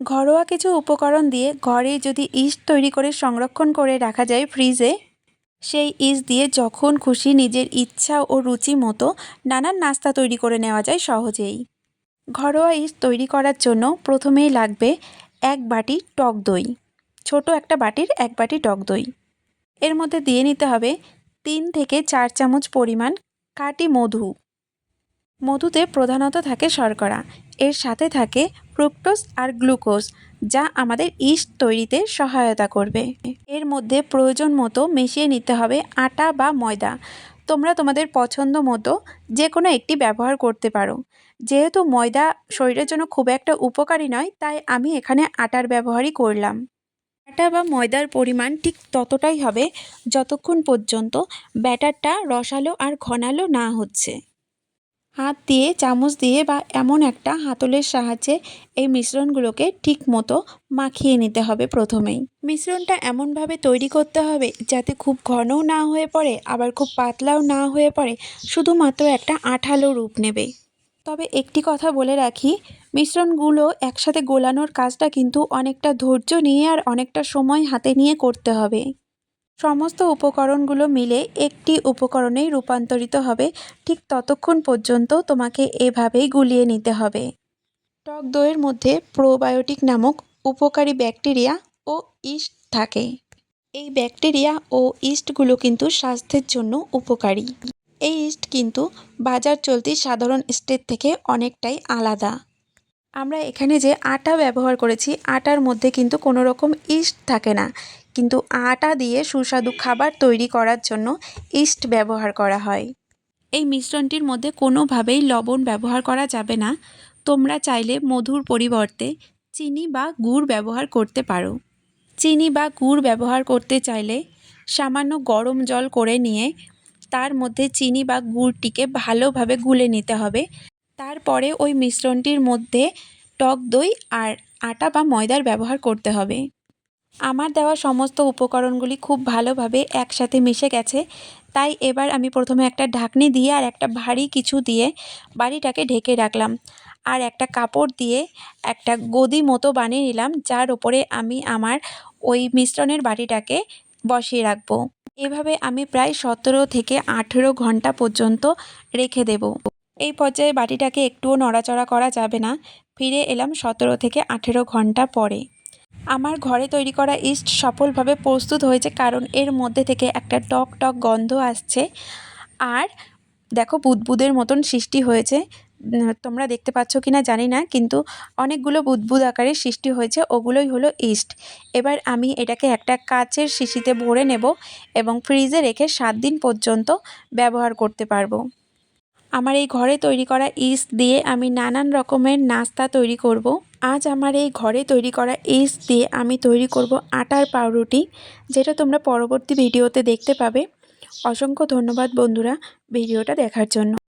ঘরোয়া কিছু উপকরণ দিয়ে ঘরে যদি ইস্ট তৈরি করে সংরক্ষণ করে রাখা যায় ফ্রিজে, সেই ইস্ট দিয়ে যখন খুশি নিজের ইচ্ছা ও রুচি মতো নানান নাস্তা তৈরি করে নেওয়া যায় সহজেই। ঘরোয়া ইস্ট তৈরি করার জন্য প্রথমেই লাগবে এক বাটি টক দই, ছোট একটা বাটির এক বাটি টক দই। এর মধ্যে দিয়ে নিতে হবে তিন থেকে চার চামচ পরিমাণ খাঁটি মধু। মধুতে প্রধানত থাকে শর্করা। এর সাথে থাকে ফ্রুক্টোজ আর গ্লুকোজ, যা আমাদের ইস্ট তৈরিতে সহায়তা করবে। এর মধ্যে প্রয়োজন মতো মিশিয়ে নিতে হবে আটা বা ময়দা। তোমরা তোমাদের পছন্দ মতো যে কোনো একটি ব্যবহার করতে পারো। যেহেতু ময়দা শরীরের জন্য খুব একটা উপকারী নয়, তাই আমি এখানে আটার ব্যবহারই করলাম। আটা বা ময়দার পরিমাণ ঠিক ততটাই হবে যতক্ষণ পর্যন্ত ব্যাটারটা রসালো আর ঘনালো না হচ্ছে। হাত দিয়ে, চামচ দিয়ে বা এমন একটা হাতলের সাহায্যে এই মিশ্রণগুলোকে ঠিক মতো মাখিয়ে নিতে হবে প্রথমেই। মিশ্রণটা এমনভাবে তৈরি করতে হবে যাতে খুব ঘনও না হয়ে পড়ে, আবার খুব পাতলাও না হয়ে পড়ে, শুধুমাত্র একটা আঠালো রূপ নেবে। তবে একটি কথা বলে রাখি, মিশ্রণগুলো একসাথে গোলানোর কাজটা কিন্তু অনেকটা ধৈর্য নিয়ে আর অনেকটা সময় হাতে নিয়ে করতে হবে। সমস্ত উপকরণগুলো মিলে একটি উপকরণেই রূপান্তরিত হবে। ঠিক ততক্ষণ পর্যন্ত তোমাকে এভাবেই গুলিয়ে নিতে হবে। টক দইয়ের মধ্যে প্রোবায়োটিক নামক উপকারী ব্যাকটেরিয়া ও ইস্ট থাকে। এই ব্যাকটেরিয়া ও ইস্টগুলো কিন্তু স্বাস্থ্যের জন্য উপকারী। এই ইস্ট কিন্তু বাজার চলতি সাধারণ ইস্টের থেকে অনেকটাই আলাদা। আমরা এখানে যে আটা ব্যবহার করেছি, আটার মধ্যে কিন্তু কোনো রকম ইস্ট থাকে না। কিন্তু আটা দিয়ে সুস্বাদু খাবার তৈরি করার জন্য ইস্ট ব্যবহার করা হয়। এই মিশ্রণটির মধ্যে কোনোভাবেই লবণ ব্যবহার করা যাবে না। তোমরা চাইলে মধুর পরিবর্তে চিনি বা গুড় ব্যবহার করতে পারো। চিনি বা গুড় ব্যবহার করতে চাইলে সামান্য গরম জল করে নিয়ে তার মধ্যে চিনি বা গুড়টিকে ভালোভাবে গুলে নিতে হবে। তারপরে ওই মিশ্রণটির মধ্যে টক দই আর আটা বা ময়দার ব্যবহার করতে হবে। আমার দেওয়া সমস্ত উপকরণগুলি খুব ভালোভাবে একসাথে মিশে গেছে, তাই এবার আমি প্রথমে একটা ঢাকনি দিয়ে আর একটা ভারী কিছু দিয়ে বাড়িটাকে ঢেকে রাখলাম। আর একটা কাপড় দিয়ে একটা গদি মতো বানিয়ে নিলাম, যার ওপরে আমি আমার ওই মিশ্রণের বাটিটাকে বসিয়ে রাখব। এভাবে আমি প্রায় সতেরো থেকে আঠেরো ঘণ্টা পর্যন্ত রেখে দেব। এই পর্যায়ে বাটিটাকে একটুও নড়াচড়া করা যাবে না, ফিরে এলাম সতেরো থেকে আঠেরো ঘণ্টা পরে। আমার ঘরে তৈরি করা ইস্ট সফলভাবে প্রস্তুত হয়েছে কারণ এর মধ্যে থেকে একটা টক টক গন্ধ আসছে। আর দেখো বুদবুদের মতন সৃষ্টি হয়েছে। তোমরা দেখতে পাচ্ছ কি না জানি না, কিন্তু অনেকগুলো বুদবুদ আকারে সৃষ্টি হয়েছে, ওগুলোই হলো ইস্ট। এবার আমি এটাকে একটা কাচের শিশিতে ভরে নেব এবং ফ্রিজে রেখে সাত দিন পর্যন্ত ব্যবহার করতে পারব। আমার এই ঘরে তৈরি করা ইস্ট দিয়ে আমি নানান রকমের নাস্তা তৈরি করব। আজ আমার এই ঘরে তৈরি করা এস দিয়ে আমি তৈরি করব আটার পাউরুটি, যেটা তোমরা পরবর্তী ভিডিওতে দেখতে পাবে। অসংখ্য ধন্যবাদ বন্ধুরা ভিডিওটা দেখার জন্য।